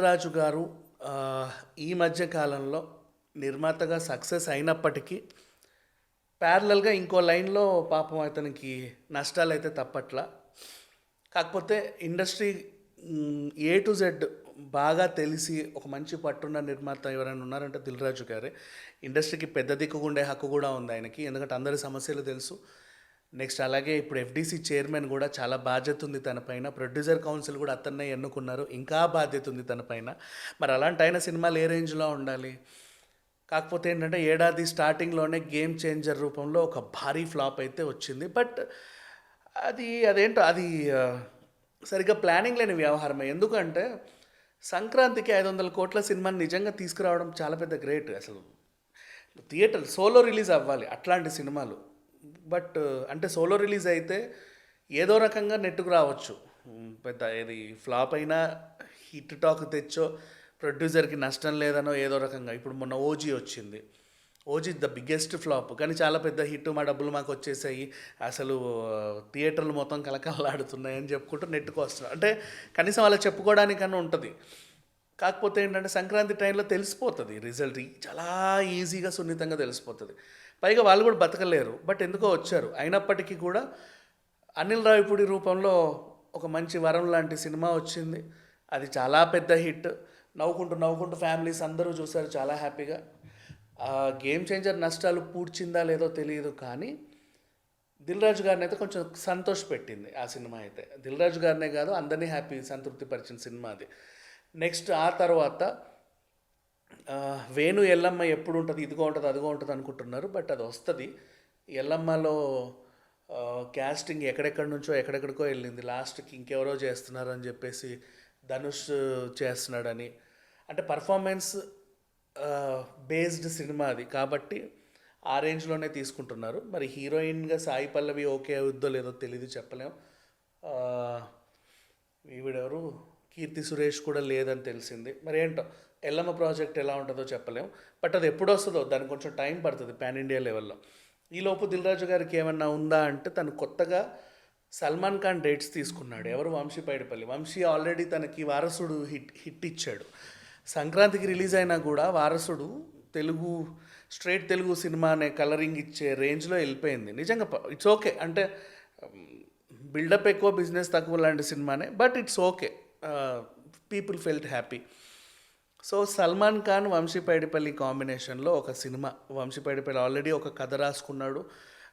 దిల్ రాజు గారు ఈ మధ్య కాలంలో నిర్మాతగా సక్సెస్ అయినప్పటికీ ప్యారలల్గా ఇంకో లైన్లో పాపం అతనికి నష్టాలు అయితే తప్పట్లా. కాకపోతే ఇండస్ట్రీ ఏ టు జెడ్ బాగా తెలిసి ఒక మంచి పట్టున్న నిర్మాత ఎవరైనా ఉన్నారంటే దిల్ రాజు గారే. ఇండస్ట్రీకి పెద్ద దిక్కు ఉండే హక్కు కూడా ఉంది ఆయనకి ఎందుకంటే అందరి సమస్యలు తెలుసు. నెక్స్ట్ అలాగే ఇప్పుడు ఎఫ్డీసీ చైర్మన్ కూడా చాలా బాధ్యత ఉంది తన పైన. ప్రొడ్యూసర్ కౌన్సిల్ కూడా అతన్నే ఎన్నుకున్నారు. ఇంకా బాధ్యత ఉంది తన పైన. మరి అలాంటి ఆయన సినిమాలు ఏ రేంజ్లో ఉండాలి? కాకపోతే ఏంటంటే ఏడాది స్టార్టింగ్లోనే గేమ్ చేంజర్ రూపంలో ఒక భారీ ఫ్లాప్ అయితే వచ్చింది. బట్ అది అదేంటో అది సరిగ్గా ప్లానింగ్ లేని వ్యవహారమే. ఎందుకంటే సంక్రాంతికి ఐదు వందల కోట్ల సినిమాని నిజంగా తీసుకురావడం చాలా పెద్ద గ్రేట్. అసలు థియేటర్ సోలో రిలీజ్ అవ్వాలి అట్లాంటి సినిమాలు. బట్ అంటే సోలో రిలీజ్ అయితే ఏదో రకంగా నెట్టుకు రావచ్చు. పెద్ద ఇది ఫ్లాప్ అయినా హిట్ టాక్ తెచ్చో ప్రొడ్యూసర్కి నష్టం లేదనో ఏదో రకంగా. ఇప్పుడు మొన్న ఓజీ వచ్చింది. OG the biggest flop. కానీ చాలా పెద్ద హిట్ మా డబ్బులు మాకు వచ్చేసాయి. అసలు థియేటర్లు మొత్తం కలకలాడుతున్నాయి అని చెప్పుకుంటూ నెట్టుకు వస్తున్నారు అంటే కనీసం అలా చెప్పుకోవడానికన్నా ఉంటుంది. కాకపోతే ఏంటంటే సంక్రాంతి టైంలో తెలిసిపోతుంది రిజల్ట్ చాలా ఈజీగా సున్నితంగా తెలిసిపోతుంది. పైగా వాళ్ళు కూడా బతకలేరు బట్ ఎందుకో వచ్చారు. అయినప్పటికీ కూడా అనిల్ రావిపూడి రూపంలో ఒక మంచి వరం లాంటి సినిమా వచ్చింది. అది చాలా పెద్ద హిట్. నవ్వుకుంటూ నవ్వుకుంటూ ఫ్యామిలీస్ అందరూ చూశారు చాలా హ్యాపీగా. ఆ గేమ్ చేంజర్ నష్టాలు పూడ్చిందా లేదో తెలియదు కానీ దిల్ రాజు గారిని అయితే కొంచెం సంతోష పెట్టింది ఆ సినిమా అయితే. దిల్ రాజు గారినే కాదు అందరినీ హ్యాపీ సంతృప్తిపరిచిన సినిమా అది. నెక్స్ట్ ఆ తర్వాత వేణు ఎల్లమ్మ ఎప్పుడు ఉంటుంది ఇదిగో ఉంటుంది అదిగో ఉంటుంది అనుకుంటున్నారు బట్ అది వస్తుంది. ఎల్లమ్మలో క్యాస్టింగ్ ఎక్కడెక్కడి నుంచో ఎక్కడెక్కడికో వెళ్ళింది. లాస్ట్కి ఇంకెవరో చేస్తున్నారు అని చెప్పేసి ధనుష్ చేస్తున్నాడని. అంటే పర్ఫార్మెన్స్ బేస్డ్ సినిమా అది. కాబట్టి ఆ రేంజ్లోనే తీసుకుంటున్నారు. మరి హీరోయిన్గా సాయి పల్లవి ఓకే అవుద్దో లేదో తెలియదు చెప్పలేం. ఈవిడెవరు? కీర్తి సురేష్ కూడా లేదని తెలిసింది. మరి ఏంటో ఎల్లమ్మ ప్రాజెక్ట్ ఎలా ఉంటుందో చెప్పలేం. బట్ అది ఎప్పుడు వస్తుందో దానికి కొంచెం టైం పడుతుంది పాన్ ఇండియా లెవెల్లో. ఈలోపు దిల్రాజు గారికి ఏమన్నా ఉందా అంటే తను కొత్తగా సల్మాన్ ఖాన్ డేట్స్ తీసుకున్నాడు. ఎవరు? వంశీ పైడిపల్లి. వంశీ ఆల్రెడీ తనకి వారసుడు హిట్ హిట్ ఇచ్చాడు. సంక్రాంతికి రిలీజ్ అయినా కూడా వారసుడు తెలుగు స్ట్రైట్ తెలుగు సినిమా అనే కలరింగ్ ఇచ్చే రేంజ్లో వెళ్ళిపోయింది. నిజంగా ఇట్స్ ఓకే. అంటే బిల్డప్ ఎక్కువ బిజినెస్ తక్కువ లాంటి సినిమానే but it's okay. People felt happy so Salman Khan Vamshi Paidipally కాంబినేషన్లో ఒక సినిమా. వంశీపైడిపల్లి ఆల్రెడీ ఒక కథ రాసుకున్నాడు.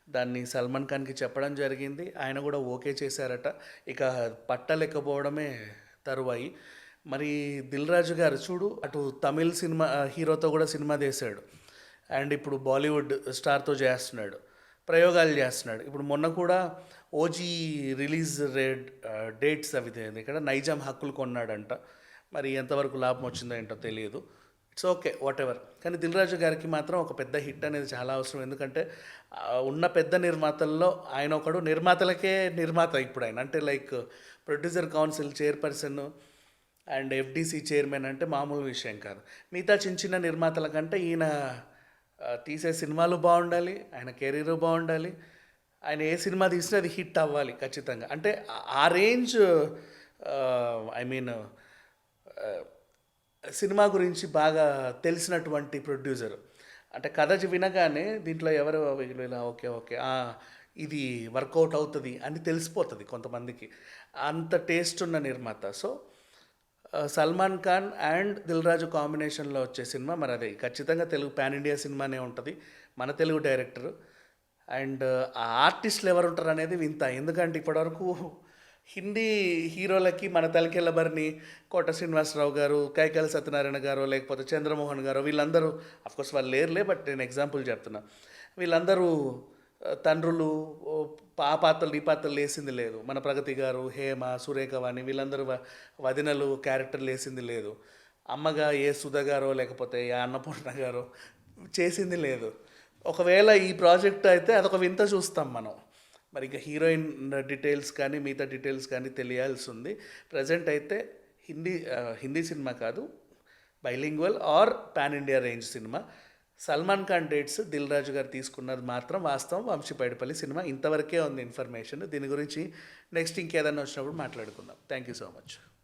దాన్ని సల్మాన్ ఖాన్కి చెప్పడం జరిగింది. ఆయన కూడా ఓకే చేశారట. ఇక పట్టలేకపోవడమే తరువాయి. మరి దిల్ రాజు గారు చూడు అటు తమిళ్ సినిమా హీరోతో కూడా సినిమా తీశాడు. అండ్ ఇప్పుడు బాలీవుడ్ స్టార్తో చేస్తున్నాడు. ప్రయోగాలు చేస్తున్నాడు. ఇప్పుడు మొన్న కూడా ఓజీ రిలీజ్ రేట్ డేట్స్ అవి తెలియదు ఇక్కడ నైజాం హక్కులు కొన్నాడంట. మరి ఎంతవరకు లాభం వచ్చిందో ఏంటో తెలియదు. ఇట్స్ ఓకే వాట్ ఎవర్ కానీ దిల్రాజు గారికి మాత్రం ఒక పెద్ద హిట్ అనేది చాలా అవసరం. ఎందుకంటే ఉన్న పెద్ద నిర్మాతల్లో ఆయన ఒకడు నిర్మాతలకే నిర్మాత ఇప్పుడు ఆయన. అంటే like producer council chairperson and FDC chairman అంటే మామూలు విషయం కాదు. మిగతా చిన్న చిన్న నిర్మాతల కంటే ఈయన తీసే సినిమాలు బాగుండాలి ఆయన కెరీర్ బాగుండాలి ఆయన ఏ సినిమా తీసినా అది హిట్ అవ్వాలి ఖచ్చితంగా. అంటే ఆ- రేంజ్ ఐ మీన్ సినిమా గురించి బాగా తెలిసినటువంటి ప్రొడ్యూసర్. అంటే కథ వినగానే దీంట్లో ఎవరు ఇలా ఓకే ఓకే ఇది వర్కౌట్ అవుతుంది అని తెలిసిపోతుంది కొంతమందికి. అంత టేస్ట్ ఉన్న నిర్మాత. సో సల్మాన్ ఖాన్ అండ్ దిల్ రాజు కాంబినేషన్లో వచ్చే సినిమా మరి అది. ఖచ్చితంగా తెలుగు పాన్ ఇండియా సినిమానే ఉంటుంది. మన తెలుగు డైరెక్టర్. అండ్ ఆ ఆర్టిస్టులు ఎవరు ఉంటారు అనేది వింత. ఎందుకంటే ఇప్పటివరకు హిందీ హీరోలకి మన తలకెళ్ళబరిని కోట శ్రీనివాసరావు గారు కైకాల సత్యనారాయణ గారు లేకపోతే చంద్రమోహన్ గారు వీళ్ళందరూ అఫ్కోర్స్ వాళ్ళు లేరులే బట్ నేను ఎగ్జాంపుల్ చెప్తున్నా. వీళ్ళందరూ తండ్రులు ఆ పాత్రలు ఈ పాత్రలు వేసింది లేదు. మన ప్రగతి గారు హేమ సురేఖ వాణి వీళ్ళందరూ వ- వదినలు క్యారెక్టర్లు వేసింది లేదు. అమ్మగా ఏ సుధ గారో లేకపోతే ఏ అన్నపూర్ణ గారో చేసింది లేదు. ఒకవేళ ఈ ప్రాజెక్ట్ అయితే అదొక వింత చూస్తాం మనం. మరి ఇంకా హీరోయిన్ డీటెయిల్స్ కానీ మిగతా డీటెయిల్స్ కానీ తెలియాల్సి ఉంది ప్రజెంట్ అయితే హిందీ హిందీ సినిమా కాదు bilingual or pan India range cinema. Salman Khan dates Dil Raju garu తీసుకున్నది మాత్రం వాస్తవం. వంశీపైడిపల్లి సినిమా ఇంతవరకే ఉంది ఇన్ఫర్మేషన్. దీని గురించి నెక్స్ట్ ఇంకేదన్నా వచ్చినప్పుడు మాట్లాడుకుందాం. Thank you so much